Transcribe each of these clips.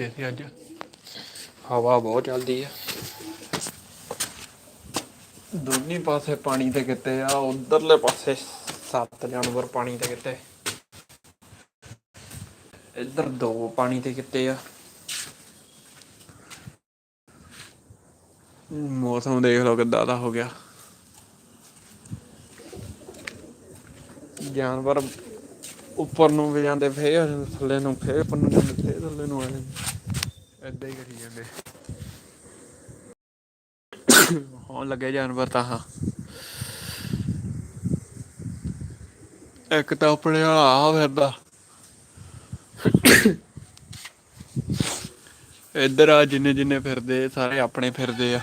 ਕੀਤੇ ਸੀ ਅੱਜ। ਹਵਾ ਬਹੁਤ ਚੱਲਦੀ ਆ। ਦੋਨੀ ਪਾਸੇ ਪਾਣੀ ਤੇ ਕਿਤੇ ਆ ਉਧਰਲੇ ਪਾਸੇ ਸੱਤ ਜਾਨਵਰ ਪਾਣੀ ਤੇ ਕਿਤੇ। ਇੱਧਰ ਦੋ ਪਾਣੀ ਤੇ ਕਿਤੇ ਆ। ਮੌਸਮ ਦੇਖ ਲਓ ਕਿੱਦਾਂ ਦਾ ਹੋ ਗਿਆ। ਜਾਨਵਰ ਉੱਪਰ ਨੂੰ ਵੀ ਜਾਂਦੇ ਫੇਰ ਥੱਲੇ ਨੂੰ ਫੇਰ ਉੱਪਰ ਨੂੰ ਜਾਂਦੇ ਫੇਰ ਥੱਲੇ ਨੂੰ ਆ ਜਾਂਦੇ। ਏਦਾਂ ਹੀ ਕਰੀ ਜਾਂਦੇ। ਹੋਣ ਲੱਗੇ ਜਾਨਵਰ ਤਾਂ ਹਾਂ ਇੱਕ ਤਾਂ ਆਪਣੇ ਵਾਲਾ ਆ ਫਿਰਦਾ। ਇੱਧਰ ਆ ਜਿੰਨੇ ਜਿੰਨੇ ਫਿਰਦੇ, ਸਾਰੇ ਆਪਣੇ ਫਿਰਦੇ ਆ।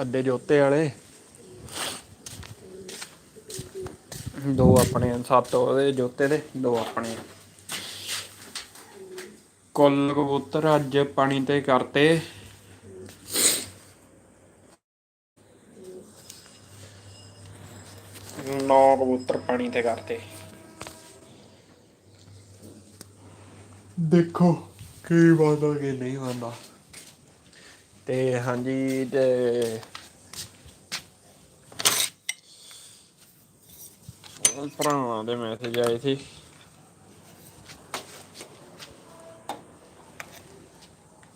ਅੱਧੇ ਜੋਤੇ ਵਾਲੇ। ਦੋ ਆਪਣੇ ਸੱਤ ਉਹਦੇ ਜੋਤੇ ਦੇ, ਦੋ ਆਪਣੇ ਆ। ਕੁੱਲ ਕਬੂਤਰ ਅੱਜ ਪਾਣੀ ਤੇ ਕਰਤੇ। ਨੌ ਕਬੂਤਰ ਪਾਣੀ ਤੇ ਕਰਤੇ। ਦੇਖੋ ਕੀ ਬੰਦਾ ਕੀ ਨਹੀਂ ਬੰਦਾ ਤੇ ਹਾਂਜੀ ਤੇ ਉਹ ਭਰਾਵਾਂ ਦੇ ਮੈਸੇਜ ਆਏ ਸੀ।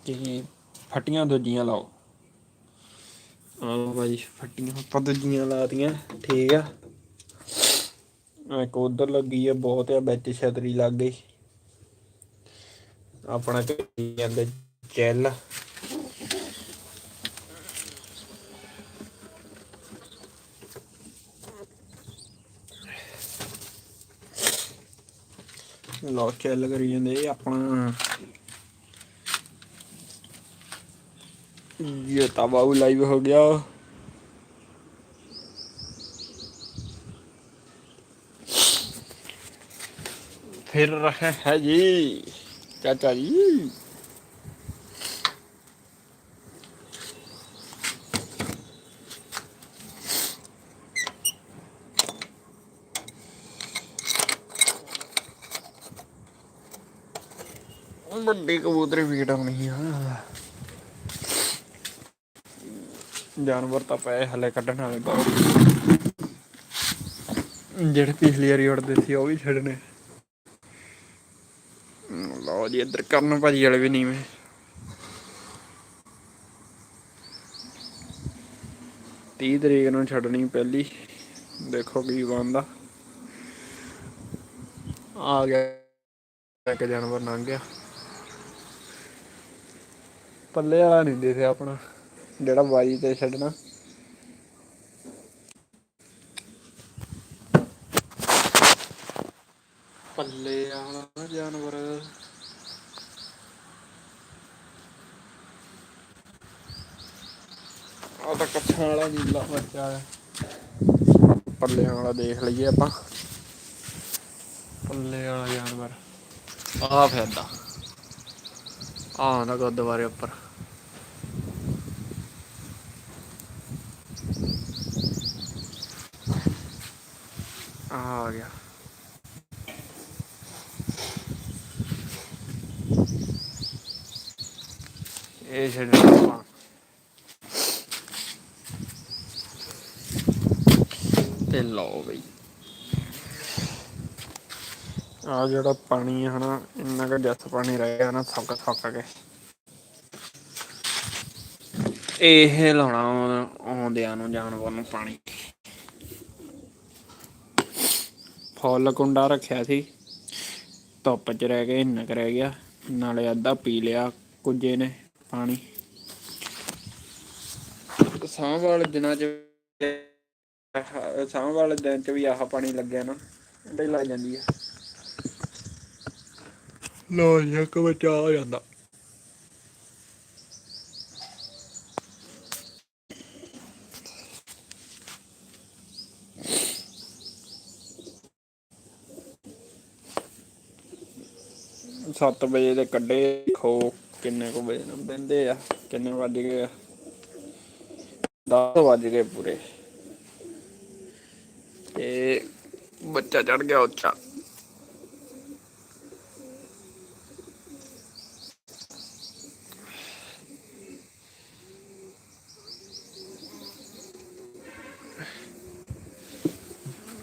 ਕਿ ਫੱਟੀਆਂ ਦੂਜੀਆਂ ਲਾਓ। ਆਹ ਭਾਈ ਫੱਟੀਆਂ ਆਪਾਂ ਦੂਜੀਆਂ ਲਾਤੀਆਂ ਠੀਕ ਆ। ਇੱਕ ਉਧਰ ਲੱਗੀ ਆ ਬਹੁਤ ਆ ਵਿੱਚ ਛਤਰੀ ਲੱਗ ਗਈ। ਆਪਣਾ ਕਹੀ ਜਾਂਦੇ ਚੈਲ। ਲੋ ਚੈਲ ਕਰੀ ਜਾਂਦੇ ਆਪਣਾ ਇਹ ਤਬਾਉ ਲਾਈਵ ਹੋ ਗਿਆ फिर रहे है जी चाचा जी ਵੱਡੀ ਕਬੂਤਰੀ ਫੀਡ ਆਉਣੀ ਆ ਜਾਨਵਰ ਤਾਂ ਪਏ ਹਲੇ ਕੱਢਣ ਵਾਲੇ ਬਹੁਤ ਜਿਹੜੇ ਪਿਛਲੀ ਵਾਰੀ ਉੜਦੇ ਸੀ ਉਹ ਵੀ ਛੱਡਣੇ। ਲਓ ਜੀ, ਇੱਧਰ ਕਰਨ ਭਾਜੀ ਵਾਲੇ ਵੀ ਨੀਵੇਂ। ਤੀਹ ਤਰੀਕ ਨੂੰ ਛੱਡਣੀ ਪਹਿਲੀ। ਦੇਖੋ ਕੀ ਬਣਦਾ। ਆ ਗਿਆ ਇੱਕ ਜਾਨਵਰ ਲੰਘ ਗਿਆ। ਪੱਲੇ ਵਾਲਾ ਨਹੀਂ ਦਿਸਿਆ ਆਪਣਾ। ਜਿਹੜਾ ਬਾਈ ਤੇ ਛੱਡਣਾ। ਪੱਲੇ ਵਾਲਾ ਜਾਨਵਰ। ਆ ਤਾਂ ਕੱਛਾਂ ਵਾਲਾ ਨੀਲਾ ਬੱਚਾ ਆ ਪੱਲਿਆਂ ਵਾਲਾ ਦੇਖ ਲਈਏ ਆਪਾਂ। ਪੱਲੇ ਵਾਲਾ ਜਾਨਵਰ। ਆ ਫਿਰਦਾ। ਆ ਨਾ ਗੁਰਦੁਆਰੇ ਉੱਪਰ। ਆ ਆ ਗਿਆ। ਇਹ ਛੱਡਣਾ ਤੇ ਲਓ ਬਈ। ਆ ਜਿਹੜਾ ਪਾਣੀ ਹੈ ਹਨਾ ਇੰਨਾ ਕੁ ਜੱਸ ਪਾਣੀ ਰਹਿ ਗਿਆ ਨਾ ਸੁੱਕ ਸੁੱਕ ਕੇ। ਇਹ ਲਾਉਣਾ ਆਉਂਦਿਆਂ ਨੂੰ ਜਾਨਵਰ ਨੂੰ ਪਾਣੀ। ਫੁੱਲ ਕੁੰਡਾ ਰੱਖਿਆ ਸੀ। ਧੁੱਪ 'ਚ ਰਹਿ ਕੇ ਇੰਨਾ ਕੁ ਰਹਿ ਗਿਆ, ਨਾਲੇ ਅੱਧਾ ਪੀ ਲਿਆ ਕੁਝੇ ਨੇ ਪਾਣੀ। ਸਾਹ ਵਾਲੇ ਦਿਨਾਂ 'ਚ ਸਾਹ ਵਾਲੇ ਦਿਨ 'ਚ ਵੀ ਆਹ ਪਾਣੀ ਲੱਗਿਆ ਨਾ ਇਹਦਾ ਹੀ ਲੱਗ ਜਾਂਦੀ ਆ। ਲੋ ਜੀ, ਇੱਕ ਬੱਚਾ ਜਾਂਦਾ। ਸੱਤ ਵਜੇ ਦੇ ਕੱਢੇ ਖੋ ਕਿੰਨੇ ਕੁ ਵਜੇ ਨੂੰ ਦਿੰਦੇ ਆ, ਕਿੰਨੇ ਵੱਜ ਗਏ 10 ਵੱਜ ਗਏ ਪੂਰੇ। ਤੇ ਬੱਚਾ ਚੜ ਗਿਆ ਉੱਚਾ।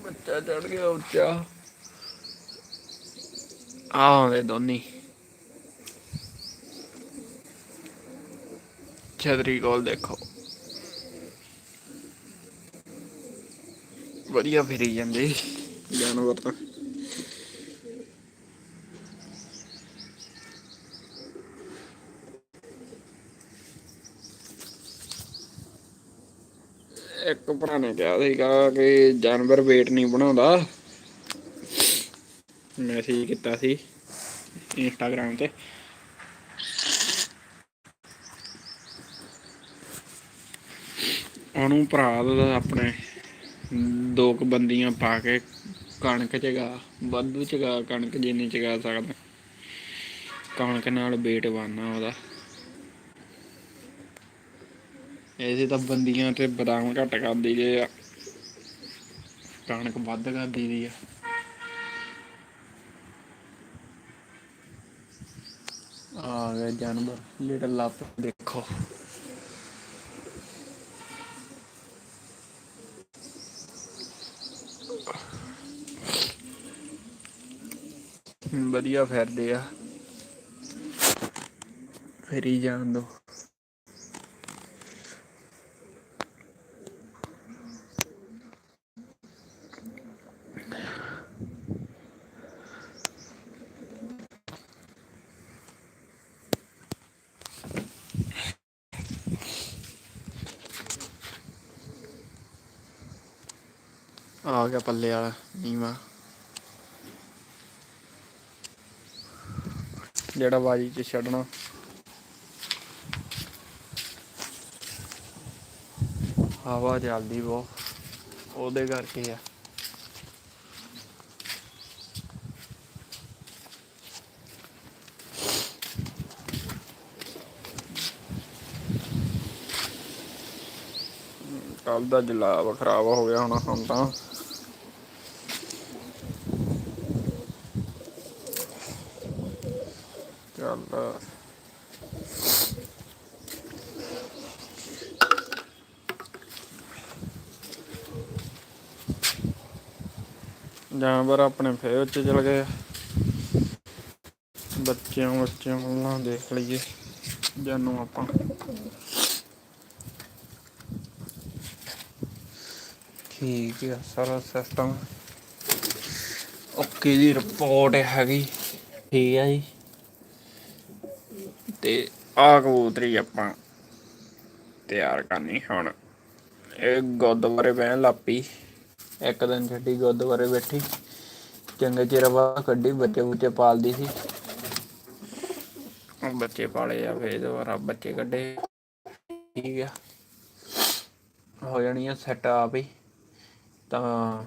ਬੱਚਾ ਚੜ ਗਿਆ ਉੱਚਾ। ਆਉਂਦੇ ਦੋਨੀ ਛਤਰੀ ਕੋਲ ਦੇਖੋ ਵਧੀਆ ਫਿਰੀ ਜਾਂਦੇ ਜਾਨਵਰ ਤਾਂ ਇੱਕ ਭਰਾ ਨੇ ਕਿਹਾ ਸੀਗਾ ਕਿ ਜਾਨਵਰ ਵੇਟ ਨਹੀਂ ਬਣਾਉਂਦਾ ਮੈਸੇਜ ਕੀਤਾ ਸੀ ਇੰਸਟਾਗ੍ਰam ਤੇ। ਉਹਨੂੰ ਭਰਾ ਦਾ ਆਪਣੇ ਦੋ ਕੁ ਬੰਦੀਆਂ ਪਾ ਕੇ ਕਣਕ ਚਗਾ ਵਾਧੂ ਚਗਾ ਕਣਕ ਜਿੰਨੀ ਚਗਾ ਸਕਦਾ। ਕਣਕ ਨਾਲ ਵੇਟ ਬਣਨਾ ਉਹਦਾ। ਇਹਦੇ ਤਾਂ ਬੰਦੀਆਂ ਤੇ ਬਦਾਮ ਘੱਟ ਕਰ ਦਈਦੇ ਆ। ਕਣਕ ਵੱਧ ਕਰ ਦਈਦੀ ਆ। ਆ ਗਿਆ ਜਾਨਵਰ ਲਿਟਲ ਲੱਪ ਦੇਖੋ। ਵਧੀਆ ਫਿਰਦੇ ਆ। ਫੇਰੀ ਜਾਣ ਦੋ। ਆ ਗਿਆ ਪੱਲੇ ਵਾਲਾ, ਨੀਵਾ। ਜਿਹੜਾ ਬਾਜੀ ਚ ਛੱਡਣਾ। ਹਵਾ ਚੱਲਦੀ ਬਹੁਤ, ਉਹਦੇ ਕਰਕੇ ਆ। ਕੱਲ ਦਾ ਜਲਾਬ ਖਰਾਬ ਹੋ ਗਿਆ ਹੁਣ ਹੁਣ ਤਾਂ। ਚੱਲ। ਜਾਨਵਰ ਆਪਣੇ ਫੇਰ ਉੱਤੇ ਚਲ ਗਏ ਬੱਚਿਆਂ ਬੱਚਿਆਂ ਨੂੰ ਦੇਖ ਲਈਏ। ਜਾਨੂੰ ਆਪਾਂ। ਠੀਕ ਆ, ਸਾਰਾ ਸਿਸਟਮ ਓਕੇ ਦੀ ਰਿਪੋਰਟ ਹੈਗੀ। ਠੀਕ ਆ ਜੀ। ਤੇ ਆ ਕਬੂਤਰੀ ਆਪਾਂ ਤਿਆਰ ਕਰਨੀ ਹੁਣ। ਇਹ ਗੁਰਦੁਆਰੇ ਬਹਿਣ ਲੱਪੀ ਇੱਕ ਦਿਨ ਛੱਡੀ ਗੁਰਦੁਆਰੇ ਬੈਠੀ। ਚੰਗੇ ਚਿਰ ਬਾਅਦ ਕੱਢੀ, ਬੱਚੇ ਬੁੱਚੇ ਪਾਲਦੀ ਸੀ। ਬੱਚੇ ਪਾਲੇ ਆ, ਫੇਰ ਦੁਬਾਰਾ ਬੱਚੇ ਕੱਢੇ। ਠੀਕ ਆ। ਹੋ ਜਾਣੀ ਆ ਸੈਟ ਆਪ ਹੀ। ਤਾਂ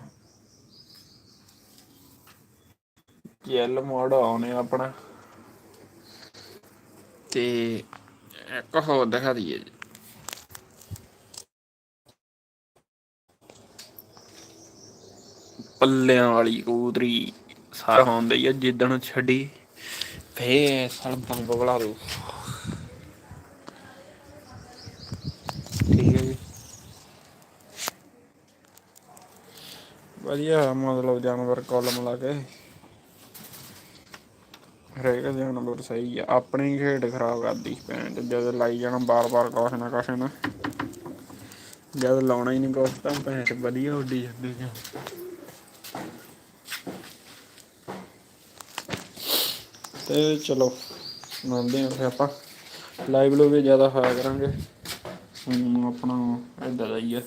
ਜੈਲ ਮੋਡ ਆਉਣੇ ਆਪਣਾ। ਤੇ ਇੱਕ ਹੋਰ ਦਿਖਾ ਦਈਏ। ਜੀ ਪੱਲਿਆਂ ਵਾਲੀ ਕਬੂਤਰੀ ਸਾਰਾ ਹੁੰਦੀ ਆ ਜਿੱਦਣ ਛੱਡੀ ਫੇ ਸੜ ਬੰਬ ਬਣਾ ਦੋ ਠੀਕ ਹੈ ਜੀ ਵਧੀਆ, ਮਤਲਬ ਜਾਨਵਰ ਕੁੱਲ ਮਿਲਾ ਕੇ। ਹਰੇਕ ਜਾਨਵਰ ਸਹੀ ਆ, ਆਪਣੀ ਖੇਡ ਖਰਾਬ ਕਰਦੀ ਪੈਂਟ ਤੇ, ਜਦ ਲਾਈ ਜਾਣਾ ਬਾਰ-ਬਾਰ ਕੁਛ ਨਾ ਕੁਛ ਨਾ। ਜਦ ਲਾਉਣਾ ਹੀ ਨਹੀਂ ਕੁਛ ਤਾਂ ਪੈਂਟ ਵਧੀਆ ਉੱਡੀ ਜਾਂਦੀ ਆ। ਤੇ ਚਲੋ, ਮਿਲਦੇ ਹਾਂ ਫਿਰ ਆਪਾਂ। ਲਾਈਵ ਲੋ ਵੀ ਜ਼ਿਆਦਾ ਹੋਇਆ ਕਰਾਂਗੇ। ਆਪਣਾ ਇਦਾਂ ਦਾ ਹੀ ਆ